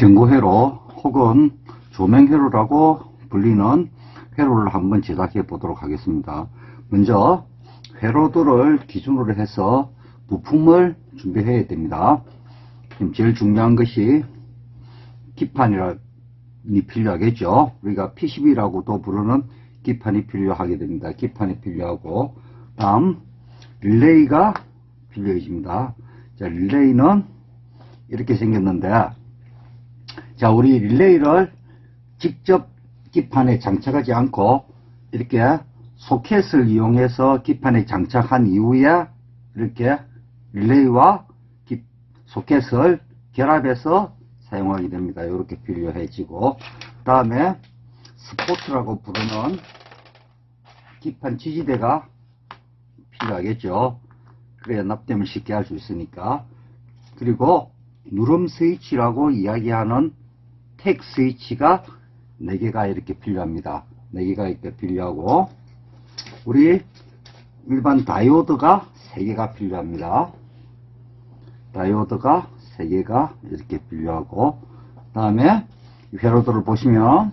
경고회로 혹은 조명회로라고 불리는 회로를 한번 제작해 보도록 하겠습니다. 먼저 회로들을 기준으로 해서 부품을 준비해야 됩니다. 제일 중요한 것이 기판이 필요하겠죠. 우리가 PCB라고도 부르는 기판이 필요하게 됩니다. 기판이 필요하고 다음 릴레이가 필요해집니다. 자, 릴레이는 이렇게 생겼는데 자, 우리 릴레이를 직접 기판에 장착하지 않고 이렇게 소켓을 이용해서 기판에 장착한 이후에 이렇게 릴레이와 기- 소켓을 결합해서 사용하게 됩니다. 이렇게 필요해지고 다음에 스포트라고 부르는 기판 지지대가 필요하겠죠. 그래야 납땜을 쉽게 할 수 있으니까. 그리고 누름 스위치라고 이야기하는 택 스위치가 4개가 이렇게 필요합니다. 4개가 이렇게 필요하고 우리 일반 다이오드가 3개가 필요합니다. 다이오드가 3개가 이렇게 필요하고 다음에 회로도를 보시면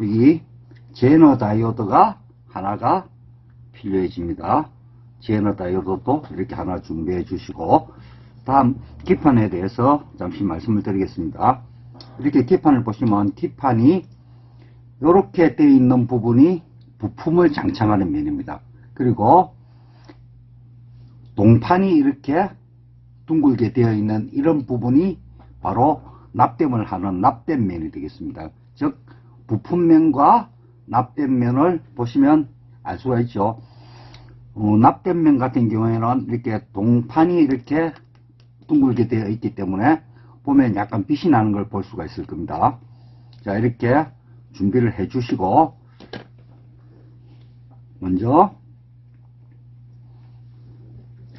여기 제너 다이오드가 하나가 필요해집니다. 제너 다이오드도 이렇게 하나 준비해 주시고 다음 기판에 대해서 잠시 말씀을 드리겠습니다. 이렇게 기판을 보시면 기판이 이렇게 되어 있는 부분이 부품을 장착하는 면입니다. 그리고 동판이 이렇게 둥글게 되어 있는 이런 부분이 바로 납땜을 하는 납땜면이 되겠습니다. 즉 부품면과 납땜면을 보시면 알 수가 있죠. 어, 납땜면 같은 경우에는 이렇게 동판이 이렇게 둥글게 되어 있기 때문에 보면 약간 빛이 나는 걸 볼 수가 있을 겁니다. 자 이렇게 준비를 해 주시고 먼저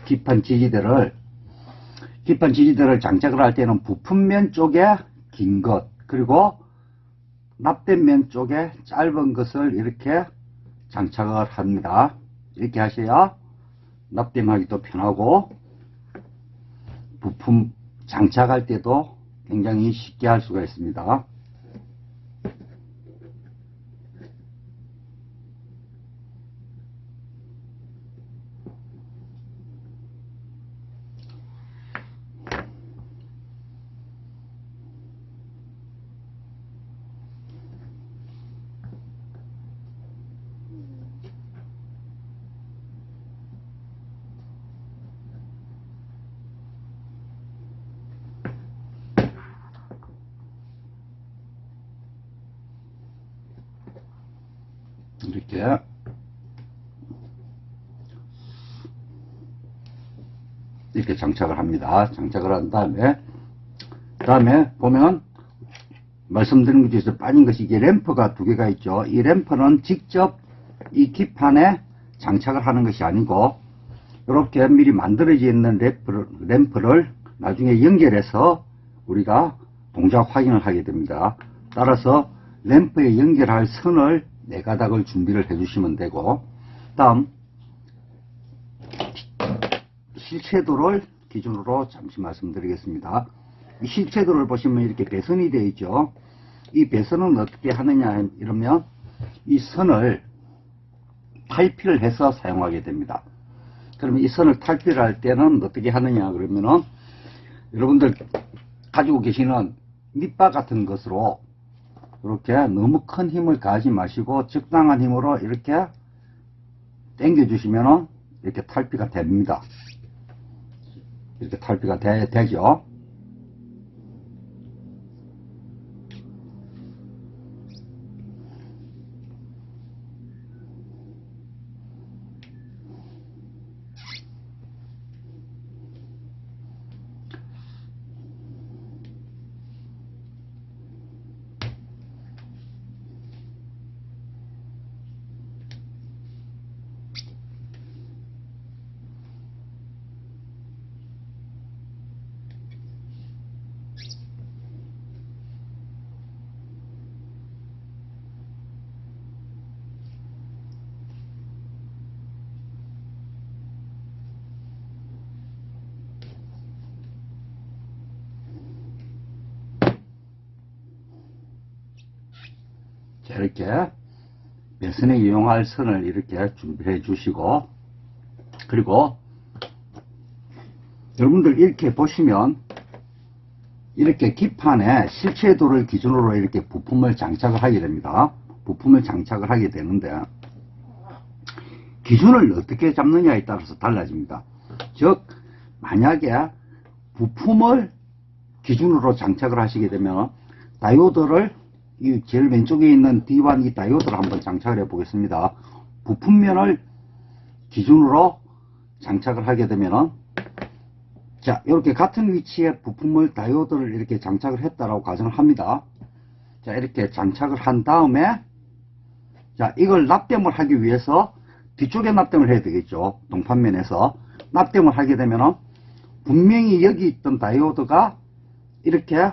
기판 지지대를 기판 지지대를 장착을 할 때는 부품면 쪽에 긴 것 그리고 납땜면 쪽에 짧은 것을 이렇게 장착을 합니다. 이렇게 하셔야 납땜하기도 편하고 부품 장착할 때도 굉장히 쉽게 할 수가 있습니다. 이렇게 이렇게 장착을 합니다. 장착을 한 다음에 다음에 보면 말씀드린 것 중에서 빠진 것이 이게 램프가 두 개가 있죠. 이 램프는 직접 이 기판에 장착을 하는 것이 아니고 이렇게 미리 만들어져 있는 램프를, 램프를 나중에 연결해서 우리가 동작 확인을 하게 됩니다. 따라서 램프에 연결할 선을 네 가닥을 준비를 해 주시면 되고 다음 실체도를 기준으로 잠시 말씀드리겠습니다. 이 실체도를 보시면 이렇게 배선이 되어 있죠. 이 배선은 어떻게 하느냐 이러면 이 선을 탈피를 해서 사용하게 됩니다. 그러면 이 선을 탈피를 할 때는 어떻게 하느냐 그러면은 여러분들 가지고 계시는 밑바 같은 것으로 이렇게 너무 큰 힘을 가하지 마시고 적당한 힘으로 이렇게 당겨 주시면은 이렇게 탈피가 됩니다. 이렇게 탈피가 되, 되죠. 이렇게 배선에 이용할 선을 이렇게 준비해 주시고 그리고 여러분들 이렇게 보시면 이렇게 기판에 실체도를 기준으로 이렇게 부품을 장착을 하게 됩니다. 부품을 장착을 하게 되는데 기준을 어떻게 잡느냐에 따라서 달라집니다. 즉 만약에 부품을 기준으로 장착을 하시게 되면 다이오드를 이 제일 왼쪽에 있는 D1 이 다이오드를 한번 장착을 해 보겠습니다. 부품면을 기준으로 장착을 하게 되면은 자 이렇게 같은 위치에 부품을 다이오드를 이렇게 장착을 했다라고 가정을 합니다. 자 이렇게 장착을 한 다음에 자 이걸 납땜을 하기 위해서 뒤쪽에 납땜을 해야 되겠죠. 동판면에서 납땜을 하게 되면은 분명히 여기 있던 다이오드가 이렇게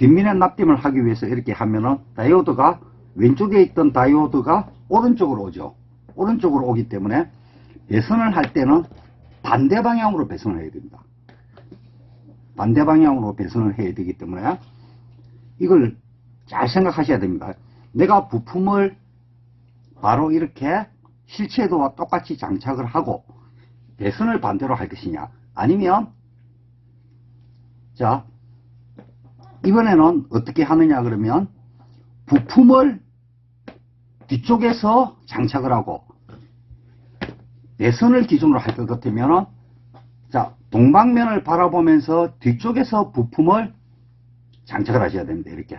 뒷면에 납땜을 하기 위해서 이렇게 하면은 다이오드가 왼쪽에 있던 다이오드가 오른쪽으로 오죠. 오른쪽으로 오기 때문에 배선을 할 때는 반대 방향으로 배선을 해야 됩니다. 반대 방향으로 배선을 해야 되기 때문에 이걸 잘 생각하셔야 됩니다. 내가 부품을 바로 이렇게 실체도와 똑같이 장착을 하고 배선을 반대로 할 것이냐 아니면 자 이번에는 어떻게 하느냐 그러면 부품을 뒤쪽에서 장착을 하고 배선을 기준으로 할 것 같으면 자 동방면을 바라보면서 뒤쪽에서 부품을 장착을 하셔야 됩니다 이렇게.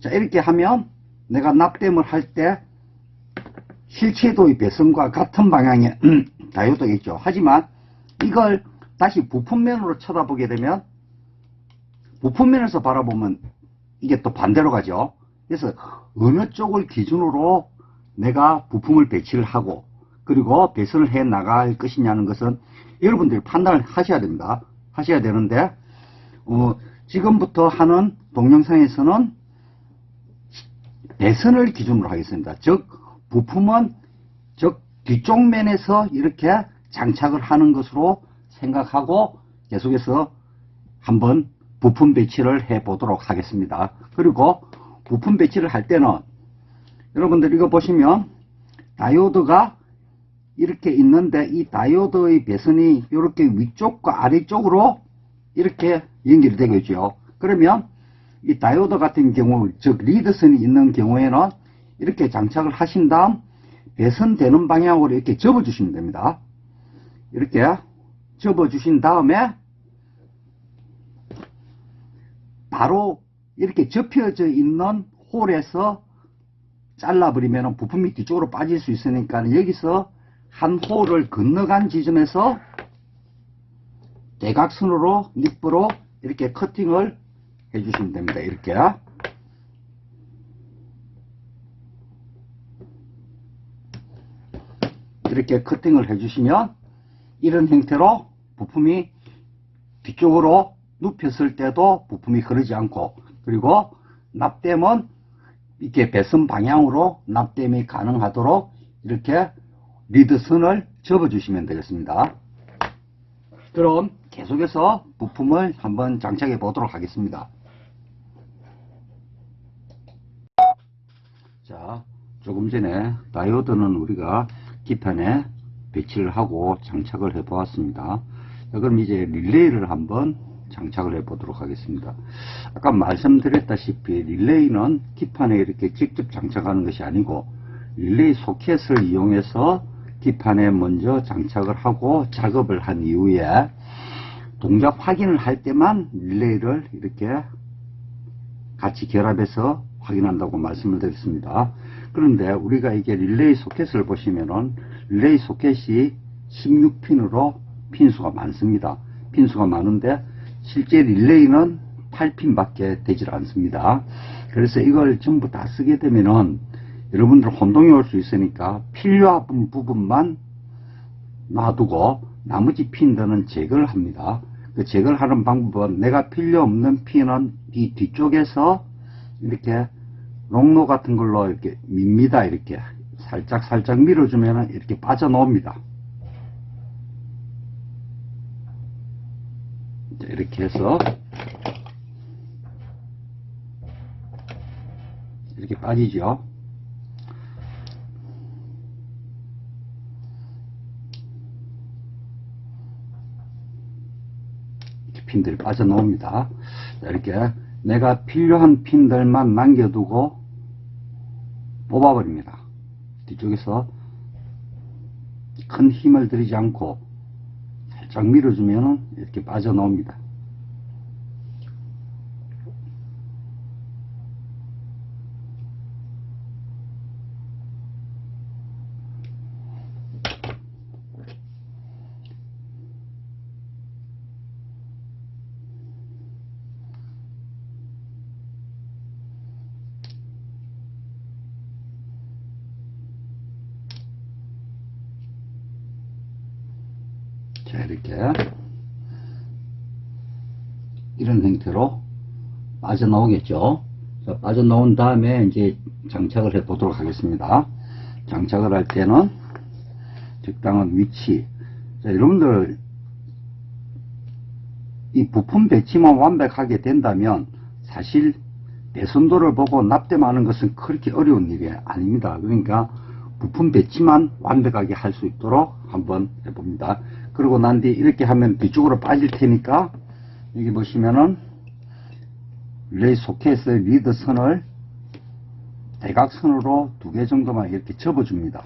자 이렇게 하면 내가 납땜을 할 때 실체도의 배선과 같은 방향의 다이오드가 있죠. 하지만 이걸 다시 부품면으로 쳐다보게 되면 부품 면에서 바라보면 이게 또 반대로 가죠. 그래서 어느 쪽을 기준으로 내가 부품을 배치를 하고 그리고 배선을 해 나갈 것이냐는 것은 여러분들이 판단을 하셔야 됩니다. 하셔야 되는데 어, 지금부터 하는 동영상에서는 배선을 기준으로 하겠습니다. 즉 부품은 즉 뒤쪽 면에서 이렇게 장착을 하는 것으로 생각하고 계속해서 한번 부품 배치를 해 보도록 하겠습니다. 그리고 부품 배치를 할 때는 여러분들 이거 보시면 다이오드가 이렇게 있는데 이 다이오드의 배선이 이렇게 위쪽과 아래쪽으로 이렇게 연결이 되겠죠. 그러면 이 다이오드 같은 경우 즉 리드선이 있는 경우에는 이렇게 장착을 하신 다음 배선되는 방향으로 이렇게 접어 주시면 됩니다. 이렇게 접어 주신 다음에 바로 이렇게 접혀져 있는 홀에서 잘라버리면 부품이 뒤쪽으로 빠질 수 있으니까 여기서 한 홀을 건너간 지점에서 대각선으로 닉브로 이렇게 커팅을 해주시면 됩니다. 이렇게 이렇게 커팅을 해주시면 이런 형태로 부품이 뒤쪽으로 눕혔을 때도 부품이 흐르지 않고 그리고 납땜은 이렇게 배선 방향으로 납땜이 가능하도록 이렇게 리드선을 접어 주시면 되겠습니다. 그럼 계속해서 부품을 한번 장착해 보도록 하겠습니다. 자, 조금 전에 다이오드는 우리가 기판에 배치를 하고 장착을 해 보았습니다. 자, 그럼 이제 릴레이를 한번 장착을 해 보도록 하겠습니다. 아까 말씀드렸다시피 릴레이는 기판에 이렇게 직접 장착하는 것이 아니고 릴레이 소켓을 이용해서 기판에 먼저 장착을 하고 작업을 한 이후에 동작 확인을 할 때만 릴레이를 이렇게 같이 결합해서 확인한다고 말씀을 드렸습니다. 그런데 우리가 이게 릴레이 소켓을 보시면은 릴레이 소켓이 16핀으로 핀수가 많습니다. 핀수가 많은데 실제 릴레이는 8핀 밖에 되질 않습니다. 그래서 이걸 전부 다 쓰게 되면은 여러분들 혼동이 올 수 있으니까 필요한 부분만 놔두고 나머지 핀들은 제거를 합니다. 그 제거를 하는 방법은 내가 필요 없는 핀은 이 뒤쪽에서 이렇게 롱로 같은 걸로 이렇게 밉니다. 이렇게 살짝 살짝 밀어주면 이렇게 빠져나옵니다. 이렇게 해서 이렇게 빠지죠. 핀들이 빠져나옵니다. 자, 이렇게 내가 필요한 핀들만 남겨두고 뽑아버립니다. 뒤쪽에서 큰 힘을 들이지 않고 살짝 밀어주면 이렇게 빠져나옵니다. 자, 이렇게. 이런 형태로 빠져나오겠죠. 자, 빠져나온 다음에 이제 장착을 해 보도록 하겠습니다. 장착을 할 때는 적당한 위치. 자, 여러분들, 이 부품 배치만 완벽하게 된다면 사실 배선도를 보고 납땜하는 것은 그렇게 어려운 일이 아닙니다. 그러니까 부품 배치만 완벽하게 할 수 있도록 한번 해봅니다. 그러고 난 뒤 이렇게 하면 뒤쪽으로 빠질 테니까 여기 보시면은 레이 소켓의 리드 선을 대각선으로 두 개 정도만 이렇게 접어줍니다.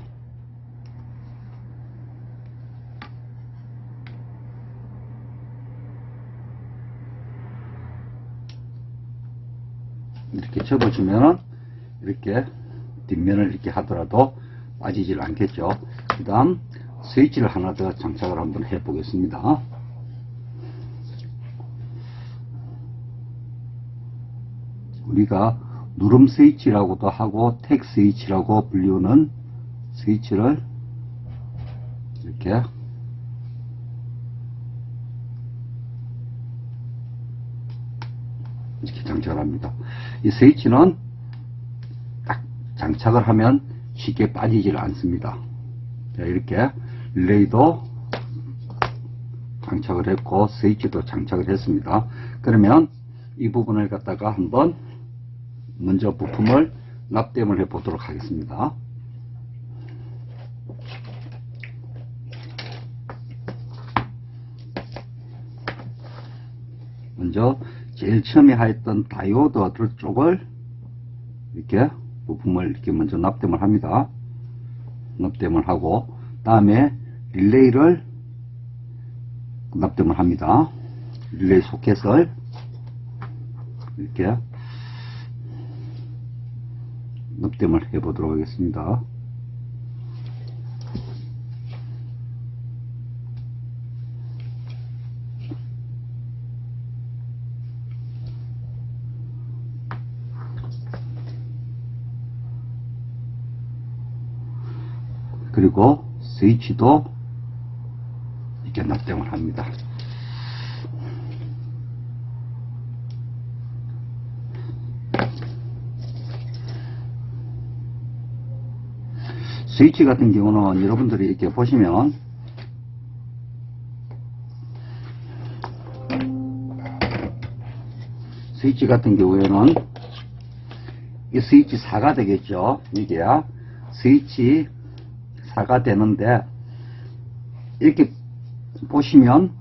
이렇게 접어주면은 이렇게 뒷면을 이렇게 하더라도 빠지질 않겠죠. 그 다음 스위치를 하나 더 장착을 한번 해 보겠습니다. 우리가 누름 스위치라고도 하고 택 스위치라고 불리우는 스위치를 이렇게 이렇게 장착을 합니다. 이 스위치는 딱 장착을 하면 쉽게 빠지질 않습니다. 자, 이렇게 릴레이도 장착을 했고 스위치도 장착을 했습니다. 그러면 이 부분을 갖다가 한번 먼저 부품을 납땜을 해 보도록 하겠습니다. 먼저 제일 처음에 하였던 다이오드 쪽을 이렇게 부품을 이렇게 먼저 납땜을 합니다. 납땜을 하고 다음에 릴레이를 납땜을 합니다. 릴레이 소켓을 이렇게 납땜을 해 보도록 하겠습니다. 그리고 스위치도 이렇게 납땜을 합니다. 스위치 같은 경우는 여러분들이 이렇게 보시면 스위치 같은 경우에는 이 스위치 4가 되겠죠. 이게야 스위치 4가 되는데 이렇게 보시면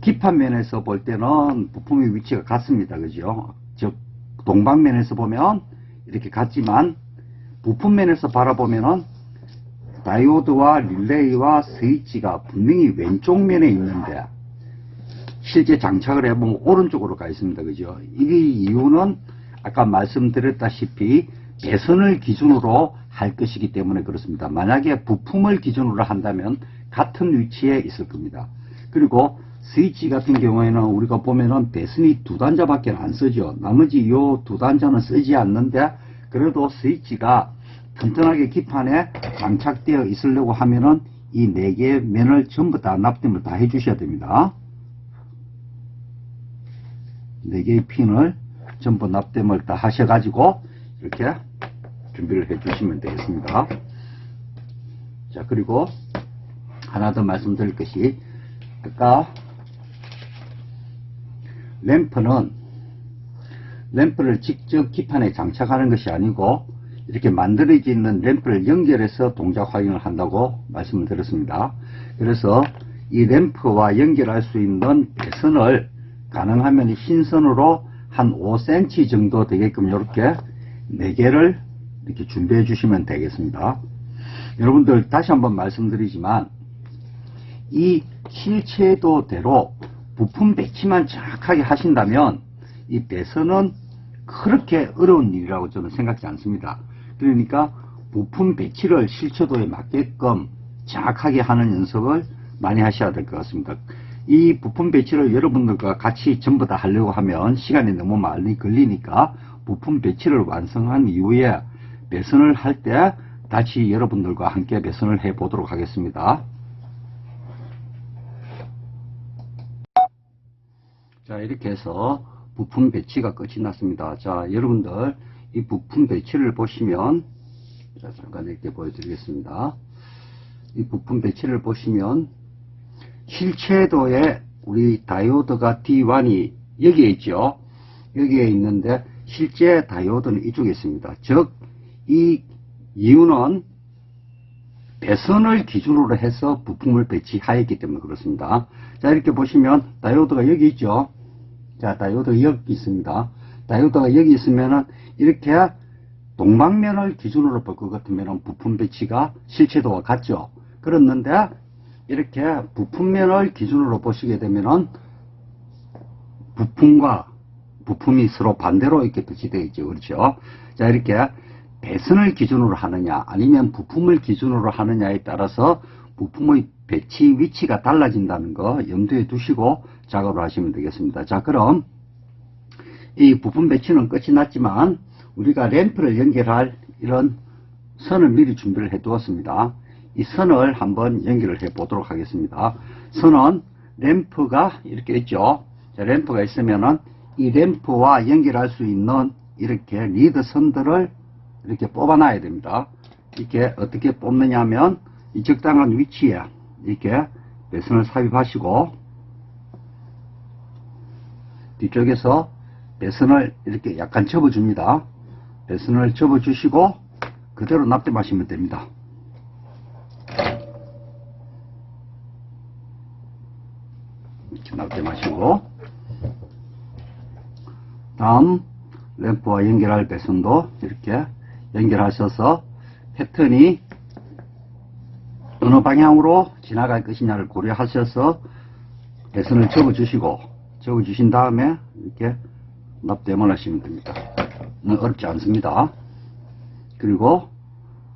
기판 면에서 볼 때는 부품의 위치가 같습니다. 그죠? 즉 동방 면에서 보면 이렇게 같지만 부품 면에서 바라보면은 다이오드와 릴레이와 스위치가 분명히 왼쪽 면에 있는데 실제 장착을 해보면 오른쪽으로 가 있습니다. 그죠? 이게 이유는 아까 말씀드렸다시피 배선을 기준으로 할 것이기 때문에 그렇습니다. 만약에 부품을 기준으로 한다면 같은 위치에 있을 겁니다. 그리고 스위치 같은 경우에는 우리가 보면은 배선이 두 단자밖에 안 쓰죠. 나머지 요두 단자는 쓰지 않는데 그래도 스위치가 튼튼하게 기판에 장착되어 있으려고 하면은 이 네 개의 면을 전부 다 납땜을 다 해주셔야 됩니다. 네 개의 핀을 전부 납땜을 다 하셔가지고 이렇게 준비를 해 주시면 되겠습니다. 자, 그리고 하나 더 말씀드릴 것이 아까 램프는 램프를 직접 기판에 장착하는 것이 아니고 이렇게 만들어져 있는 램프를 연결해서 동작 확인을 한다고 말씀을 드렸습니다. 그래서 이 램프와 연결할 수 있는 배선을 가능하면 흰 선으로 한 5cm 정도 되게끔 이렇게 4개를 이렇게 준비해 주시면 되겠습니다. 여러분들 다시 한번 말씀드리지만 이 실체도대로 부품 배치만 정확하게 하신다면 이 배선은 그렇게 어려운 일이라고 저는 생각지 않습니다. 그러니까 부품 배치를 실체도에 맞게끔 정확하게 하는 연습을 많이 하셔야 될 것 같습니다. 이 부품 배치를 여러분들과 같이 전부 다 하려고 하면 시간이 너무 많이 걸리니까 부품 배치를 완성한 이후에 배선을 할 때 다시 여러분들과 함께 배선을 해 보도록 하겠습니다. 자 이렇게 해서 부품 배치가 끝이 났습니다. 자 여러분들 이 부품 배치를 보시면 자 잠깐 이렇게 보여드리겠습니다. 이 부품 배치를 보시면 실체도에 우리 다이오드가 D1이 여기에 있죠. 여기에 있는데 실제 다이오드는 이쪽에 있습니다. 즉 이 이유는 배선을 기준으로 해서 부품을 배치하였기 때문에 그렇습니다. 자 이렇게 보시면 다이오드가 여기 있죠. 자 다이오드가 여기 있습니다. 다이오드가 여기 있으면은 이렇게 동방면을 기준으로 볼 것 같으면 부품 배치가 실체도와 같죠. 그렇는데 이렇게 부품면을 기준으로 보시게 되면은 부품과 부품이 서로 반대로 이렇게 배치되어 있죠. 그렇죠? 자, 이렇게 배선을 기준으로 하느냐, 아니면 부품을 기준으로 하느냐에 따라서 부품의 배치 위치가 달라진다는 거 염두에 두시고 작업을 하시면 되겠습니다. 자, 그럼 이 부품 배치는 끝이 났지만 우리가 램프를 연결할 이런 선을 미리 준비를 해 두었습니다. 이 선을 한번 연결을 해 보도록 하겠습니다. 선은 램프가 이렇게 있죠. 자, 램프가 있으면은 이 램프와 연결할 수 있는 이렇게 리드 선들을 이렇게 뽑아 놔야 됩니다. 이렇게 어떻게 뽑느냐 하면 이 적당한 위치에 이렇게 배선을 삽입하시고 뒤쪽에서 배선을 이렇게 약간 접어줍니다. 배선을 접어주시고 그대로 납땜하시면 됩니다. 이렇게 납땜하시고 다음 램프와 연결할 배선도 이렇게 연결하셔서 패턴이 어느 방향으로 지나갈 것이냐를 고려하셔서 배선을 접어 주시고 접어 주신 다음에 이렇게 납땜을 하시면 됩니다. 음, 어렵지 않습니다. 그리고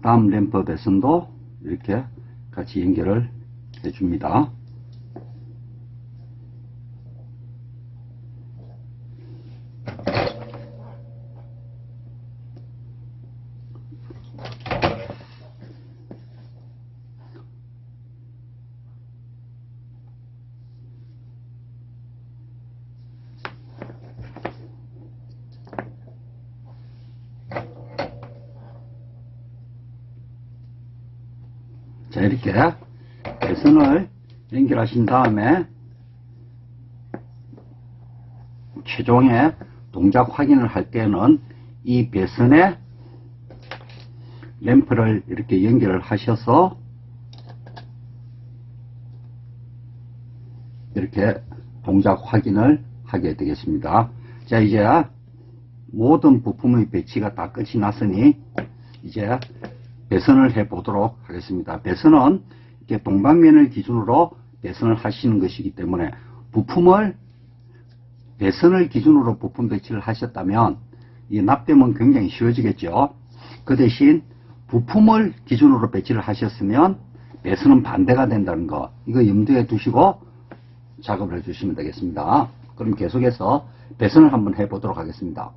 다음 램프 배선도 이렇게 같이 연결을 해 줍니다. 자, 이렇게 배선을 연결하신 다음에 최종의 동작 확인을 할 때는 이 배선에 램프를 이렇게 연결을 하셔서 이렇게 동작 확인을 하게 되겠습니다. 자, 이제 모든 부품의 배치가 다 끝이 났으니 이제 배선을 해 보도록 하겠습니다. 배선은 이렇게 동방면을 기준으로 배선을 하시는 것이기 때문에 부품을 배선을 기준으로 부품 배치를 하셨다면 이 납땜은 굉장히 쉬워지겠죠. 그 대신 부품을 기준으로 배치를 하셨으면 배선은 반대가 된다는 거 이거 염두에 두시고 작업을 해주시면 되겠습니다. 그럼 계속해서 배선을 한번 해보도록 하겠습니다.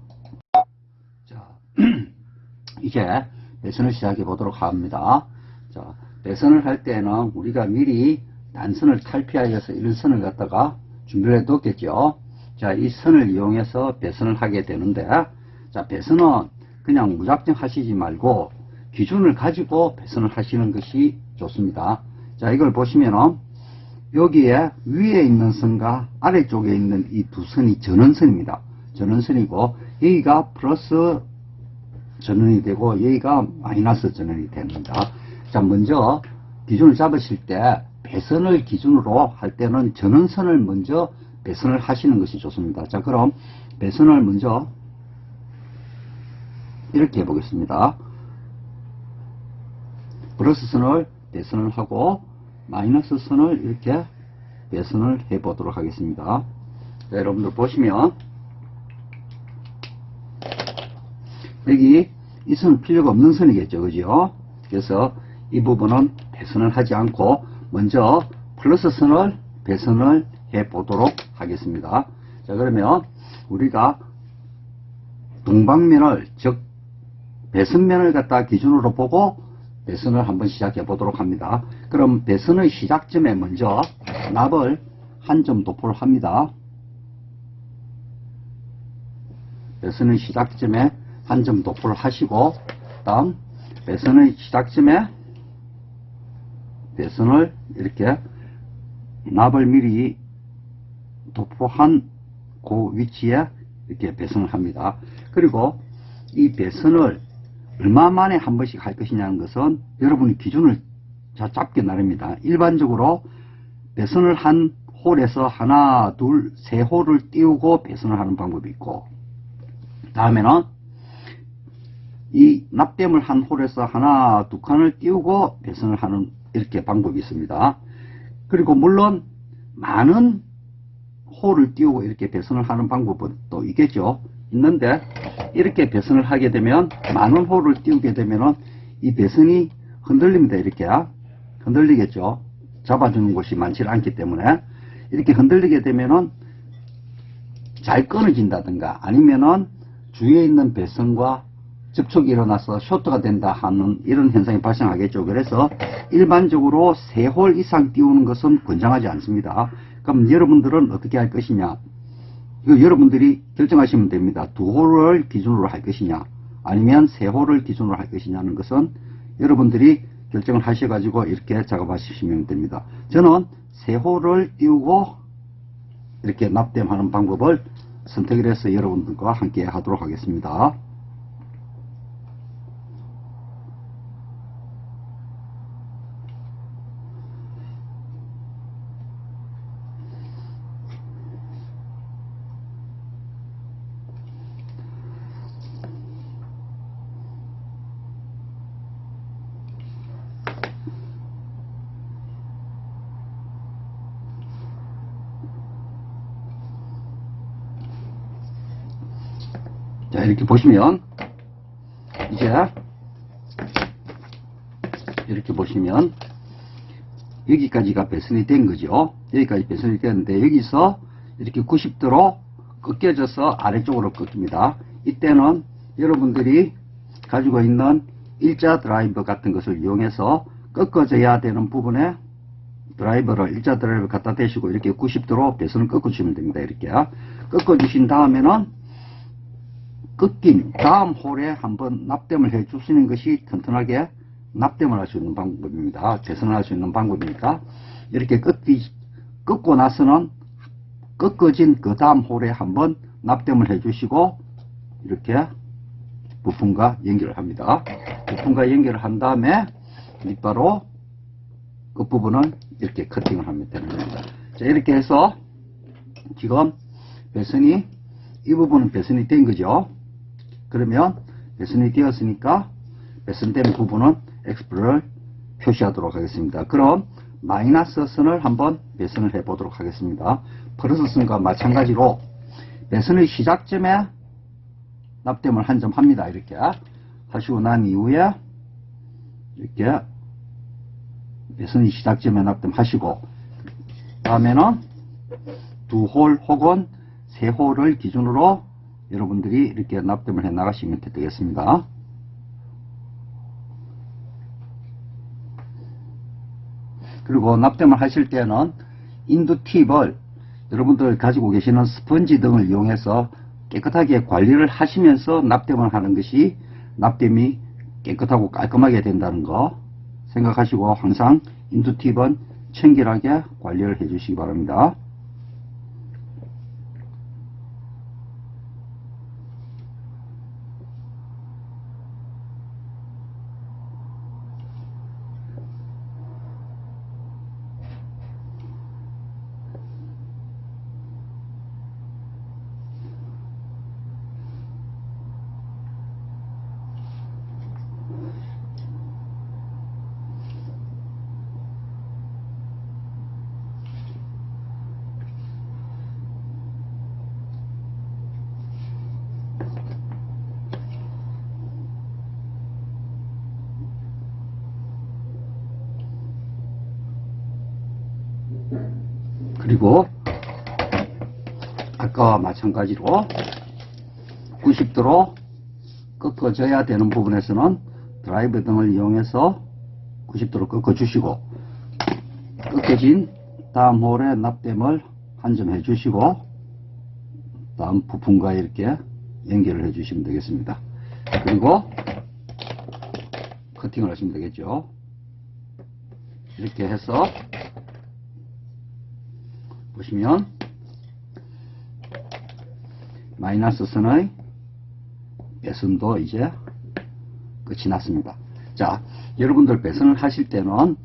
자, 이제 배선을 시작해 보도록 합니다. 자, 배선을 할 때는 우리가 미리 단선을 탈피하여서 이런 선을 갖다가 준비를 해 뒀겠죠. 자, 이 선을 이용해서 배선을 하게 되는데, 자, 배선은 그냥 무작정 하시지 말고 기준을 가지고 배선을 하시는 것이 좋습니다. 자, 이걸 보시면은 여기에 위에 있는 선과 아래쪽에 있는 이 두 선이 전원선입니다. 전원선이고 여기가 플러스 전원이 되고 여기가 마이너스 전원이 됩니다. 자 먼저 기준을 잡으실 때 배선을 기준으로 할 때는 전원선을 먼저 배선을 하시는 것이 좋습니다. 자 그럼 배선을 먼저 이렇게 해보겠습니다. 플러스 선을 배선을 하고 마이너스 선을 이렇게 배선을 해 보도록 하겠습니다. 자, 여러분들 보시면 여기 이 선은 필요가 없는 선이겠죠. 그죠? 그래서 이 부분은 배선을 하지 않고 먼저 플러스 선을 배선을 해 보도록 하겠습니다. 자, 그러면 우리가 동방면을 즉 배선면을 갖다 기준으로 보고 배선을 한번 시작해 보도록 합니다. 그럼 배선의 시작점에 먼저 납을 한 점 도포를 합니다. 배선의 시작점에 한 점 도포를 하시고 다음 배선의 시작점에 배선을 이렇게 납을 미리 도포한 그 위치에 이렇게 배선을 합니다. 그리고 이 배선을 얼마 만에 한 번씩 할 것이냐는 것은 여러분이 기준을 자 잡기 나릅니다. 일반적으로 배선을 한 홀에서 하나, 둘, 세 홀을 띄우고 배선을 하는 방법이 있고 다음에는 이 납땜을 한 홀에서 하나, 두 칸을 띄우고 배선을 하는 이렇게 방법이 있습니다. 그리고 물론 많은 홀을 띄우고 이렇게 배선을 하는 방법은 또 있겠죠. 있는데 이렇게 배선을 하게 되면 많은 홀을 띄우게 되면은 이 배선이 흔들립니다. 이렇게 흔들리겠죠. 잡아주는 곳이 많지 않기 때문에 이렇게 흔들리게 되면은 잘 끊어진다든가 아니면은 주위에 있는 배선과 접촉이 일어나서 쇼트가 된다 하는 이런 현상이 발생하겠죠. 그래서 일반적으로 세 홀 이상 띄우는 것은 권장하지 않습니다. 그럼 여러분들은 어떻게 할 것이냐? 이거 여러분들이 결정하시면 됩니다. 두 홀을 기준으로 할 것이냐, 아니면 세 홀을 기준으로 할 것이냐는 것은 여러분들이 결정을 하셔가지고 이렇게 작업하시면 됩니다. 저는 세 홀을 띄우고 이렇게 납땜하는 방법을 선택을 해서 여러분들과 함께 하도록 하겠습니다. 자, 이렇게 보시면, 이제, 이렇게 보시면, 여기까지가 배선이 된 거죠. 여기까지 배선이 됐는데, 여기서 이렇게 90도로 꺾여져서 아래쪽으로 꺾입니다. 이때는 여러분들이 가지고 있는 일자 드라이버 같은 것을 이용해서 꺾어져야 되는 부분에 드라이버를 일자 드라이버 갖다 대시고 이렇게 90도로 배선을 꺾어주시면 됩니다. 이렇게 꺾어주신 다음에는 꺾인 다음 홀에 한번 납땜을 해 주시는 것이 튼튼하게 납땜을 할 수 있는 방법입니다. 배선을 할 수 있는 방법이니까 이렇게 꺾기, 꺾고 나서는 꺾어진 그 다음 홀에 한번 납땜을 해 주시고 이렇게 부품과 연결을 합니다. 부품과 연결을 한 다음에 밑바로 끝부분을 이렇게 커팅을 하면 되는 겁니다. 자, 이렇게 해서 지금 배선이 이 부분은 배선이 된 거죠. 그러면 배선이 되었으니까 배선된 부분은 X를 표시하도록 하겠습니다. 그럼 마이너스 선을 한번 배선을 해 보도록 하겠습니다. 플러스 선과 마찬가지로 배선의 시작점에 납땜을 한 점 합니다. 이렇게 하시고 난 이후에 이렇게 배선의 시작점에 납땜하시고 다음에는 두 홀 혹은 세 홀을 기준으로 여러분들이 이렇게 납땜을 해 나가시면 되겠습니다. 그리고 납땜을 하실 때는 인두 팁을 여러분들 가지고 계시는 스펀지 등을 이용해서 깨끗하게 관리를 하시면서 납땜을 하는 것이 납땜이 깨끗하고 깔끔하게 된다는 거 생각하시고 항상 인두 팁은 청결하게 관리를 해 주시기 바랍니다. 그리고 아까와 마찬가지로 90도로 꺾어져야 되는 부분에서는 드라이브 등을 이용해서 90도로 꺾어 주시고 꺾여진 다음 홀에 납땜을 한 점 해 주시고 다음 부품과 이렇게 연결을 해 주시면 되겠습니다. 그리고 커팅을 하시면 되겠죠. 이렇게 해서 보시면 마이너스 선의 배선도 이제 끝이 났습니다. 자, 여러분들 배선을 하실 때는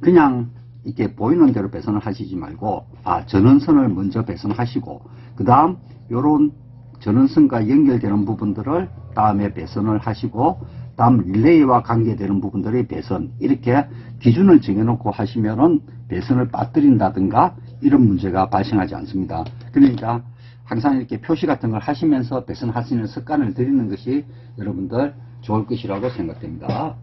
그냥 이렇게 보이는 대로 배선을 하시지 말고 아 전원선을 먼저 배선하시고 그 다음 요런 전원선과 연결되는 부분들을 다음에 배선을 하시고 다음 릴레이와 관계되는 부분들의 배선 이렇게 기준을 정해놓고 하시면은 배선을 빠뜨린다든가 이런 문제가 발생하지 않습니다. 그러니까 항상 이렇게 표시 같은 걸 하시면서 배선하시는 습관을 들이는 것이 여러분들 좋을 것이라고 생각됩니다.